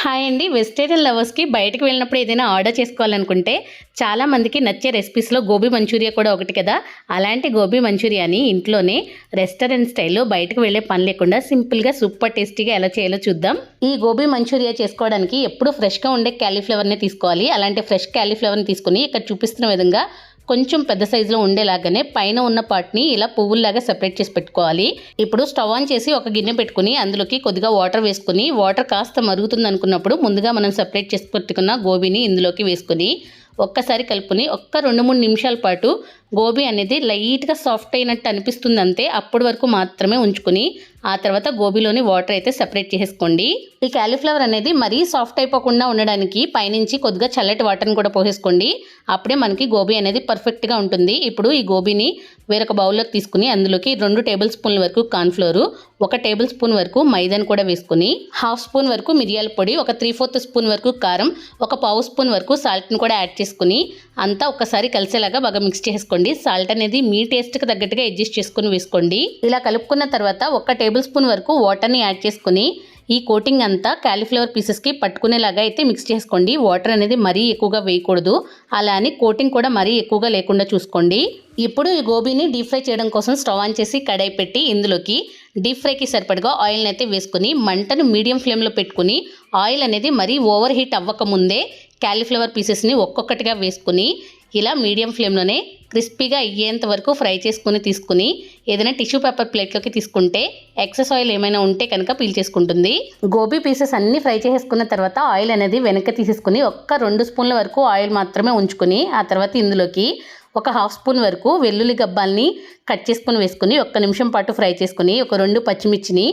Hi అండి. Vegetarian లవర్స్కి బయటకు వెళ్ళినప్పుడు ఏదైనా ఆర్డర్ చేసుకోవాలనుకుంటే చాలామందికి నచ్చే రెసిపీస్లో గోబీ మంచూరియా కూడా ఒకటి కదా. అలాంటి గోబీ మంచూరియాని ఇంట్లోనే రెస్టారెంట్ స్టైల్లో బయటకు వెళ్ళే పని లేకుండా సింపుల్గా సూపర్ టేస్టీగా ఎలా చేయాలో చూద్దాం. ఈ గోబీ మంచూరియా చేసుకోవడానికి ఎప్పుడు ఫ్రెష్గా ఉండే క్యాలీఫ్లవర్ని తీసుకోవాలి. అలాంటి ఫ్రెష్ క్యాలీఫ్లవర్ని తీసుకుని ఇక్కడ చూపిస్తున్న విధంగా కొంచెం పెద్ద సైజులో ఉండేలాగానే పైన ఉన్న పార్ట్ని ఇలా పువ్వుల్లాగా సెపరేట్ చేసి పెట్టుకోవాలి. ఇప్పుడు స్టవ్ ఆన్ చేసి ఒక గిన్నె పెట్టుకుని అందులోకి కొద్దిగా వాటర్ వేసుకుని వాటర్ కాస్త మరుగుతుంది అనుకున్నప్పుడు ముందుగా మనం సెపరేట్ చేసి పెట్టుకున్న గోబీని ఇందులోకి వేసుకుని ఒక్కసారి కలుపుని ఒక్క రెండు మూడు నిమిషాల పాటు గోబీ అనేది లైట్గా సాఫ్ట్ అయినట్టు అనిపిస్తుంది అంతే అప్పటి వరకు మాత్రమే ఉంచుకుని ఆ తర్వాత గోబీలోని వాటర్ అయితే సెపరేట్ చేసుకోండి. ఈ క్యాలీఫ్లవర్ అనేది మరీ సాఫ్ట్ అయిపోకుండా ఉండడానికి పైనుంచి కొద్దిగా చల్లటి వాటర్ని కూడా పోసేసుకోండి. అప్పుడే మనకి గోబీ అనేది పర్ఫెక్ట్గా ఉంటుంది. ఇప్పుడు ఈ గోబీని వేరొక బౌల్లోకి తీసుకుని అందులోకి రెండు టేబుల్ స్పూన్ల వరకు కార్న్ఫ్లోరు ఒక టేబుల్ స్పూన్ వరకు మైదాని కూడా వేసుకుని హాఫ్ స్పూన్ వరకు మిరియాల పొడి ఒక త్రీ ఫోర్త్ స్పూన్ వరకు కారం ఒక పావు స్పూన్ వరకు సాల్ట్ని కూడా యాడ్ చేసుకుని అంతా ఒకసారి కలిసేలాగా బాగా మిక్స్ చేసుకోండి. సాల్ట్ అనేది మీ టేస్ట్కి తగ్గట్టుగా అడ్జస్ట్ చేసుకుని వేసుకోండి. ఇలా కలుపుకున్న తర్వాత ఒక టేబుల్ స్పూన్ వరకు వాటర్ని యాడ్ చేసుకుని ఈ కోటింగ్ అంతా క్యాలీఫ్లవర్ పీసెస్కి పట్టుకునేలాగా అయితే మిక్స్ చేసుకోండి. వాటర్ అనేది మరీ ఎక్కువగా వేయకూడదు. అలా అని కోటింగ్ కూడా మరీ ఎక్కువగా లేకుండా చూసుకోండి. ఇప్పుడు ఈ గోబీని డీప్ ఫ్రై చేయడం కోసం స్టవ్ ఆన్ చేసి కడాయి పెట్టి ఇందులోకి డీప్ ఫ్రైకి సరిపడగా ఆయిల్ని అయితే వేసుకుని మంటను మీడియం ఫ్లేమ్లో పెట్టుకుని ఆయిల్ అనేది మరీ ఓవర్ హీట్ అవ్వకముందే క్యాలీఫ్లవర్ పీసెస్ని ఒక్కొక్కటిగా వేసుకుని ఇలా మీడియం ఫ్లేమ్లోనే క్రిస్పీగా అయ్యేంత వరకు ఫ్రై చేసుకుని తీసుకుని ఏదైనా టిష్యూ పేపర్ ప్లేట్లోకి తీసుకుంటే ఎక్సెస్ ఆయిల్ ఏమైనా ఉంటే కనుక పీల్ చేసుకుంటుంది. గోబీ పీసెస్ అన్నీ ఫ్రై చేసుకున్న తర్వాత ఆయిల్ అనేది వెనక్కి తీసేసుకుని ఒక్క రెండు స్పూన్ల వరకు ఆయిల్ మాత్రమే ఉంచుకుని ఆ తర్వాత ఇందులోకి ఒక హాఫ్ స్పూన్ వరకు వెల్లుల్లి గబ్బాల్ని కట్ చేసుకుని వేసుకుని ఒక్క నిమిషం పాటు ఫ్రై చేసుకుని ఒక రెండు పచ్చిమిర్చిని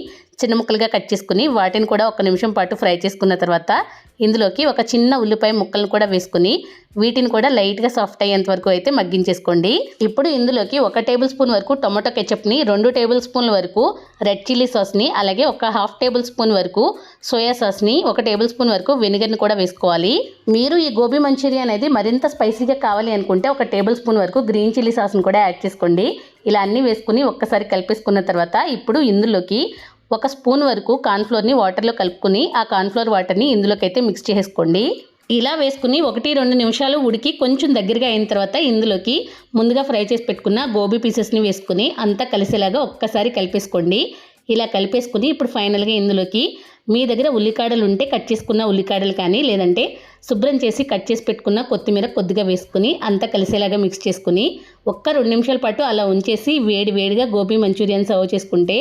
చిన్న ముక్కలుగా కట్ చేసుకుని వాటిని కూడా ఒక నిమిషం పాటు ఫ్రై చేసుకున్న తర్వాత ఇందులోకి ఒక చిన్న ఉల్లిపాయ ముక్కలను కూడా వేసుకుని వీటిని కూడా లైట్గా సాఫ్ట్ అయ్యేంత వరకు అయితే మగ్గించేసుకోండి. ఇప్పుడు ఇందులోకి ఒక టేబుల్ స్పూన్ వరకు టొమాటో కెచప్ని రెండు టేబుల్ స్పూన్ల వరకు రెడ్ చిల్లీ సాస్ని అలాగే ఒక హాఫ్ టేబుల్ స్పూన్ వరకు సోయా సాస్ని ఒక టేబుల్ స్పూన్ వరకు వెనిగర్ని కూడా వేసుకోవాలి. మీరు ఈ గోబీ మంచూరియా అనేది మరింత స్పైసీగా కావాలి అనుకుంటే ఒక టేబుల్ స్పూన్ వరకు గ్రీన్ చిల్లీ సాస్ని కూడా యాడ్ చేసుకోండి. ఇలా అన్నీ వేసుకుని ఒక్కసారి కలిపేసుకున్న తర్వాత ఇప్పుడు ఇందులోకి ఒక స్పూన్ వరకు కార్న్ఫ్లోర్ని వాటర్లో కలుపుకుని ఆ కార్న్ఫ్లోర్ వాటర్ని ఇందులోకైతే మిక్స్ చేసుకోండి. ఇలా వేసుకుని ఒకటి రెండు నిమిషాలు ఉడికి కొంచెం దగ్గరగా అయిన తర్వాత ఇందులోకి ముందుగా ఫ్రై చేసి పెట్టుకున్న గోబీ పీసెస్ని వేసుకుని అంతా కలిసేలాగా ఒక్కసారి కలిపేసుకోండి. ఇలా కలిపేసుకుని ఇప్పుడు ఫైనల్గా ఇందులోకి మీ దగ్గర ఉల్లికాడలు ఉంటే కట్ చేసుకున్న ఉల్లికాడలు కానీ లేదంటే శుభ్రం చేసి కట్ చేసి పెట్టుకున్న కొత్తిమీర కొద్దిగా వేసుకుని అంతా కలిసేలాగా మిక్స్ చేసుకుని ఒక్క రెండు నిమిషాల పాటు అలా ఉంచేసి వేడి వేడిగా గోబీ మంచూరియన్ సర్వ్ చేసుకుంటే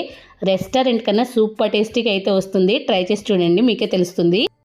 రెస్టారెంట్ కన్నా సూపర్ టేస్టీగా అయితే వస్తుంది. ట్రై చేసి చూడండి మీకే తెలుస్తుంది.